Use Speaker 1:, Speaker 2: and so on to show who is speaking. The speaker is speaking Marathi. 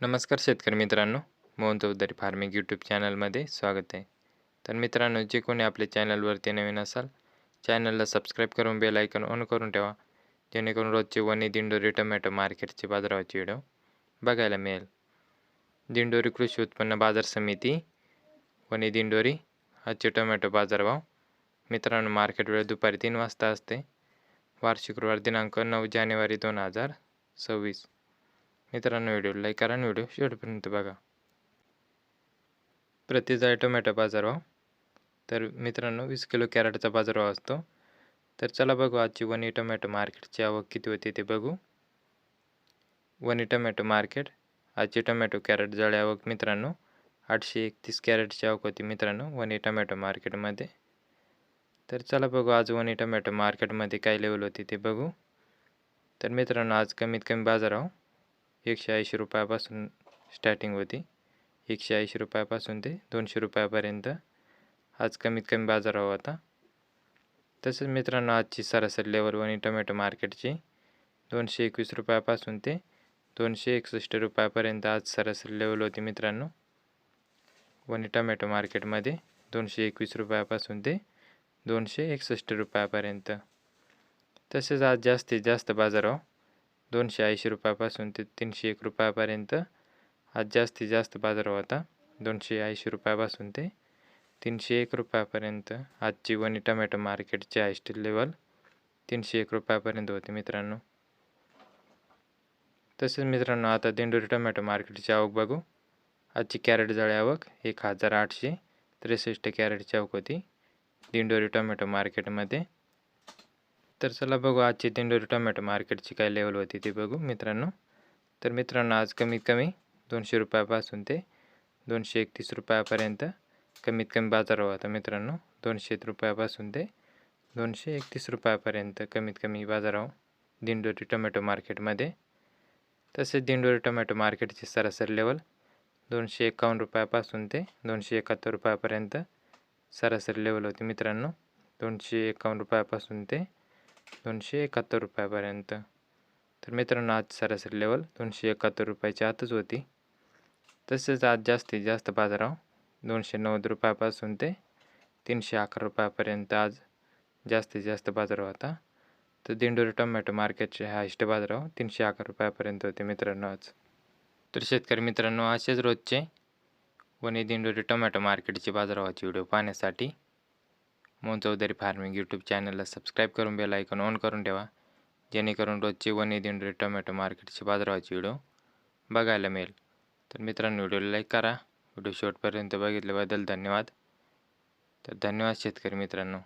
Speaker 1: नमस्कार शेतकरी मित्रांनो मोहन चौधरी फार्मिंग यूट्यूब चॅनलमध्ये स्वागत आहे. तर मित्रांनो जे कोणी आपल्या चॅनलवरती नवीन असाल चॅनलला सबस्क्राईब करून बेल आयकन ऑन करून ठेवा जेणेकरून रोजचे वनी दिंडोरी टोमॅटो मार्केटचे बाजाराचे व्हिडिओ बघायला मिळेल. दिंडोरी कृषी उत्पन्न बाजार समिती वनी दिंडोरी आजचे टोमॅटो बाजारभाव. मित्रांनो मार्केट वेळ दुपारी तीन वाजता असते. वार शुक्रवार दिनांक नऊ जानेवारी दोन हजार सव्वीस. मित्रांनो व्हिडिओ लाईक करा आणि व्हिडिओ शेवटपर्यंत बघा. प्रति जाय टोमॅटो बाजारभाव तर मित्रांनो वीस किलो कॅरेटचा बाजारभाव असतो. तर चला बघू आजची वनी टोमॅटो मार्केटची आवक किती होती ते बघू. वनी टोमॅटो मार्केट आजची टोमॅटो कॅरेट जळे आवक मित्रांनो आठशे एकतीस कॅरेटची आवक होती मित्रांनो वनी टोमॅटो मार्केटमध्ये. तर चला बघू आज वनी टोमॅटो मार्केटमध्ये काय लेवल होती ते बघू. तर मित्रांनो आज कमीत कमी बाजारभाव एकशे ऐंशी रुपयापासून स्टार्टिंग होती. एकशे ऐंशी रुपयापासून ते दोनशे रुपयापर्यंत. आज कमीत कमी बाजारभाव होता. तसेच मित्रांनो आजची सरासरी लेवल वनी टोमॅटो मार्केटची दोनशे एकवीस रुपयापासून ते दोनशे एकसष्ट रुपयापर्यंत आज सरासरी लेवल होती मित्रांनो. वनी टोमॅटो मार्केटमध्ये दोनशे एकवीस रुपयापासून ते दोनशे एकसष्ट रुपयापर्यंत. तसेच आज जास्तीत जास्त बाजारभाव दोनशे ऐंशी रुपयापासून ते तीनशे एक रुपयापर्यंत आज जास्तीत जास्त बाजार होता. दोनशे ऐंशी रुपयापासून ते तीनशे एक रुपयापर्यंत आजची वनी टमॅटो मार्केटचे हायस्ट लेवल तीनशे एक रुपयापर्यंत होते मित्रांनो. तसेच मित्रांनो आता दिंडोरी टोमॅटो मार्केटची आवक बघू. आजची कॅरेट जाळी आवक एक हजार आठशे त्रेसष्ट कॅरेटची आवक होती दिंडोरी टोमॅटो मार्केटमध्ये. तर चला बघू आजची दिंडोरी टोमॅटो मार्केटची काय लेवल होती ते बघू मित्रांनो. तर मित्रांनो आज कमीत कमी दोनशे रुपयापासून ते दोनशे एकतीस रुपयापर्यंत कमीत कमी बाजार होता मित्रांनो. दोनशे रुपयापासून ते दोनशे एकतीस रुपयापर्यंत कमीत कमी बाजाराव हो दिंडोरी टोमॅटो मार्केटमध्ये. तसेच दिंडोरी टोमॅटो मार्केटची सरासरी लेवल दोनशे एकावन्न रुपयापासून ते दोनशे एकाहत्तर रुपयापर्यंत सरासरी लेवल होती मित्रांनो. दोनशे एकावन्न रुपयापासून ते दोनशे एकाहत्तर रुपयापर्यंत. तर मित्रांनो आज सरासरी लेवल दोनशे एकाहत्तर रुपयाच्या आतच होती. तसेच आज जास्तीत जास्त बाजाराव हो, दोनशे नव्वद रुपयापासून ते तीनशे अकरा रुपयापर्यंत आज जास्तीत जास्त बाजार होता. तर दिंडोरी टोमॅटो मार्केटचे हायस्ट बाजाराव हो, तीनशे अकरा रुपयापर्यंत होते मित्रांनो आज. तर शेतकरी मित्रांनो असेच रोजचे वनी दिंडोरी टोमॅटो मार्केटचे बाजारभावाचे व्हिडिओ पाहण्यासाठी मोहन चौधरी फार्मिंग यूट्यूब चॅनलला सबस्क्राईब करून बेल आयकॉन ऑन करून ठेवा जेणेकरून रोजचे वन दिंडोरी टोमॅटो मार्केटचे बाजाराचे व्हिडिओ बघायला मिळेल. तर मित्रांनो व्हिडिओला लाईक करा. व्हिडिओ शेवटपर्यंत बघितल्याबद्दल धन्यवाद. तर धन्यवाद शेतकरी मित्रांनो.